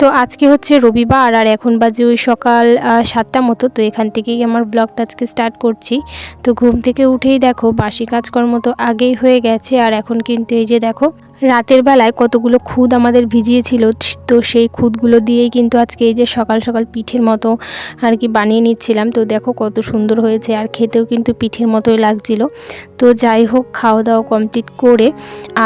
তো আজকে হচ্ছে রবিবার আর এখন বাজে ওই সকাল সাতটা মতো। তো এখান থেকেই আমার ব্লগটা আজকে স্টার্ট করছি। তো ঘুম থেকে উঠেই দেখো, বাসি কাজকর্ম তো আগেই হয়ে গেছে। আর এখন কিন্তু এই যে দেখো রাতের বেলায় কতগুলো খুদ আমাদের ভিজিয়েছিল, তো সেই খুদগুলো দিয়েই কিন্তু আজকে এই যে সকাল সকাল পিঠের মতো আর কি বানিয়ে নিচ্ছিলাম। তো দেখো কত সুন্দর হয়েছে, আর খেতেও কিন্তু পিঠের মতোই লাগছিল। তো যাই হোক, খাওয়া দাওয়া কমপ্লিট করে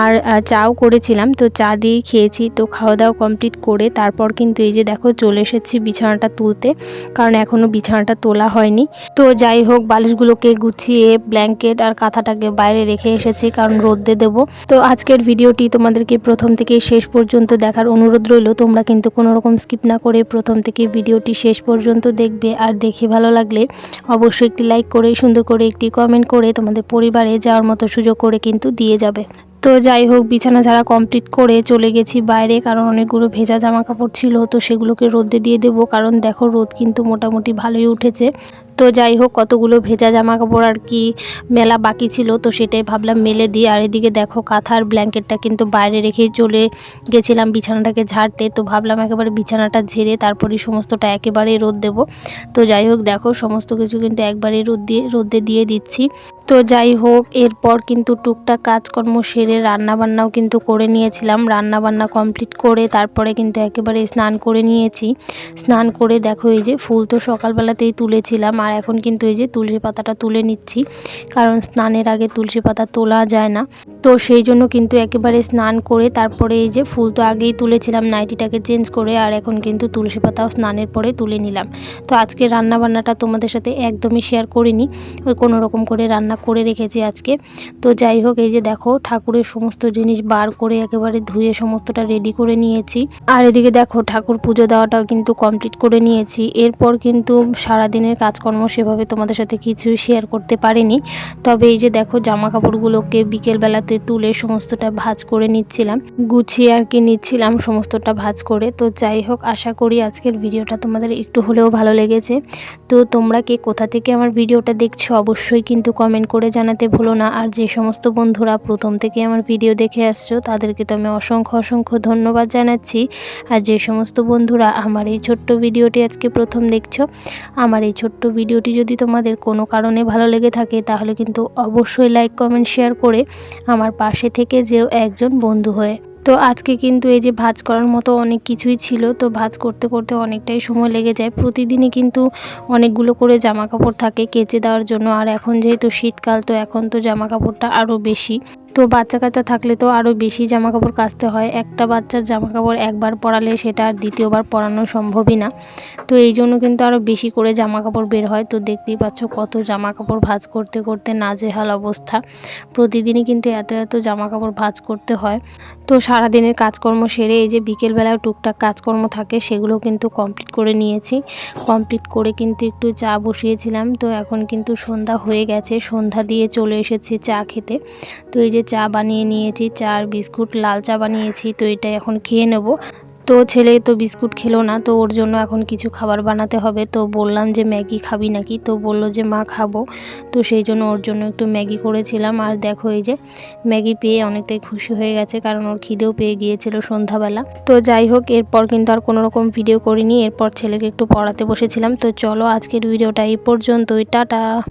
আর চাও করেছিলাম, তো চা দিয়েই খেয়েছি। তো খাওয়া দাওয়া কমপ্লিট করে তারপর কিন্তু এই যে দেখো চলে এসেছি বিছানাটা তুলতে, কারণ এখনও বিছানাটা তোলা হয়নি। তো যাই হোক, বালিশগুলোকে গুছিয়ে, ব্ল্যাঙ্কেট আর কাঁথাটাকে বাইরে রেখে এসেছি, কারণ রোদ্দে দেবো। তো আজকের ভিডিওটি তোমাদেরকে প্রথম থেকে শেষ পর্যন্ত দেখার অনুরোধ রইল। তোমরা কিন্তু কোনো রকম স্কিপ না করে প্রথম থেকে ভিডিওটি শেষ পর্যন্ত দেখবে। আর দেখে ভালো লাগলে অবশ্যই একটি লাইক করে, সুন্দর করে একটি কমেন্ট করে তোমাদের পরিবারে যাওয়ার মতো সুযোগ করে কিন্তু দিয়ে যাবে। তো যাই হোক, বিছানা ছাড়া কমপ্লিট করে চলে গেছি বাইরে কারণ অনেকগুলো ভেজা জামা কাপড় ছিল। তো সেগুলোকে রোদে দিয়ে দেবো। কারণ দেখো রোদ কিন্তু মোটামুটি ভালোই উঠেছে। তো যাই হোক, কতগুলো ভেজা জামা কাপড় আর কি মেলা বাকি ছিল, তো সেটাই ভাবলাম মেলে দিয়ে আর এদিকে দেখো, কাঁথার ব্ল্যাঙ্কেটটা কিন্তু বাইরে রেখে চলে গেছিলাম বিছানাটাকে ঝাড়তে। তো ভাবলাম একেবারে বিছানাটা ঝেড়ে তারপরে সমস্তটা একেবারে রোদ দেবো। তো যাই হোক, দেখো, সমস্ত কিছু কিন্তু একবারে রোদ দিয়ে, রোদে দিয়ে দিচ্ছি। তো যাই হোক, এরপর কিন্তু টুকটাক কাজকর্ম সেরে রান্নাবান্নাও কিন্তু করে নিয়েছিলাম। রান্নাবান্না কমপ্লিট করে তারপরে কিন্তু একেবারে স্নান করে নিয়েছি। স্নান করে দেখো এই যে ফুল তো সকালবেলাতেই তুলেছিলাম আর এখন কিন্তু এই যে তুলসী পাতাটা তুলে নিচ্ছি। কারণ স্নানের আগে তুলসী পাতা তোলা যায় না। তো সেই জন্য কিন্তু একেবারে স্নান করে তারপরে এই যে ফুল তো আগেই তুলেছিলাম, নাইটিটাকে চেঞ্জ করে আর এখন কিন্তু তুলসী পাতাও স্নানের পরে তুলে নিলাম। তো আজকে রান্নাবান্নাটা তোমাদের সাথে একদমই শেয়ার করিনি। ওই কোনো রকম করে রান্না করে রেখেছি আজকে। তো যাই হোক, এই যে দেখো, ঠাকুরের সমস্ত জিনিস বার করে একেবারে ধুয়ে সমস্তটা রেডি করে নিয়েছি। আর এদিকে দেখো, ঠাকুর পুজো দেওয়াটাও কিন্তু কমপ্লিট করে নিয়েছি। এরপর কিন্তু সারাদিনের কাজকর্ম সেভাবে তোমাদের সাথে কিছুই শেয়ার করতে পারিনি। তবে এই যে দেখো জামা কাপড়গুলোকে বিকেলবেলাতে তুলে সমস্তটা ভাঁজ করে নিচ্ছিলাম। গুছিয়ে আর কি নিচ্ছিলাম সমস্তটা ভাঁজ করে। তো যাই হোক, আশা করি আজকের ভিডিওটা তোমাদের একটু হলেও ভালো লেগেছে। তো তোমরা কে কোথা থেকে আমার ভিডিওটা দেখছ, অবশ্যই কিন্তু কমেন্ট করে জানাতে ভুলো না। আর যে সমস্ত বন্ধুরা প্রথম থেকে আমার ভিডিও দেখে আসছো, তাদেরকে তো আমি অসংখ্য অসংখ্য ধন্যবাদ জানাচ্ছি। আর যে সমস্ত বন্ধুরা আমার এই ছোট্ট ভিডিওটি আজকে প্রথম দেখছ, আমার এই ছোট্ট ভিডিওটি যদি তোমাদের কোনো কারণে ভালো লেগে থাকে, তাহলে কিন্তু অবশ্যই লাইক কমেন্ট শেয়ার করে আমার পাশে থেকে যেও একজন বন্ধু হয়ে। তো আজকে কিন্তু এই যে ভাজ করার মতো অনেক কিছুই ছিল, তো ভাজ করতে করতে অনেকটাই সময় লেগে যায়। প্রতিদিনই কিন্তু অনেকগুলো করে জামা কাপড় থাকে কেচে দেওয়ার জন্য। আর এখন যেহেতু শীতকাল, তো এখন তো জামা কাপড়টা আরও বেশি। তো বাচ্চা কাচ্চা থাকলে তো আরও বেশি জামা কাপড় কাচতে হয়। একটা বাচ্চার জামা কাপড় একবার পরালে সেটা আর দ্বিতীয়বার পরানো সম্ভবই না। তো এই জন্য কিন্তু আরও বেশি করে জামা কাপড় বের হয়। তো দেখতেই পাচ্ছ কত জামা কাপড় ভাঁজ করতে করতে নাজেহাল অবস্থা। প্রতিদিনই কিন্তু এত এত জামা কাপড় ভাঁজ করতে হয়। তো সারাদিনের কাজকর্ম সেরে এই যে বিকেলবেলায় টুকটাক কাজকর্ম থাকে, সেগুলো কিন্তু কমপ্লিট করে নিয়েছি। কমপ্লিট করে কিন্তু একটু চা বসিয়েছিলাম। তো এখন কিন্তু সন্ধ্যা হয়ে গেছে। সন্ধ্যা দিয়ে চলে এসেছি চা খেতে। তো এই যে চা বানিয়ে নিয়েছি চা আর বিস্কুট, লাল চা বানিয়েছি, তো এটা এখন খেয়ে নেব। তো ছেলে তো বিস্কুট খেলো না, তো ওর জন্য এখন কিছু খাবার বানাতে হবে। তো বললাম যে, ম্যাগি খাবি নাকি? তো বলল যে, মা, খাব। তো সেই জন্য ওর জন্য একটু ম্যাগি করেছিলাম। আর দেখো এই যে, ম্যাগি পেয়ে অনেকটাই খুশি হয়ে গেছে, কারণ ওর খিদেও পেয়ে গিয়েছিল সন্ধ্যাবেলা। তো যাই হোক, এরপর কিন্তু আর কোনো রকম ভিডিও করিনি। এরপর ছেলেকে একটু পড়াতে বসেছিলাম। তো চলো আজকের ভিডিওটা এই পর্যন্তই। টাটা!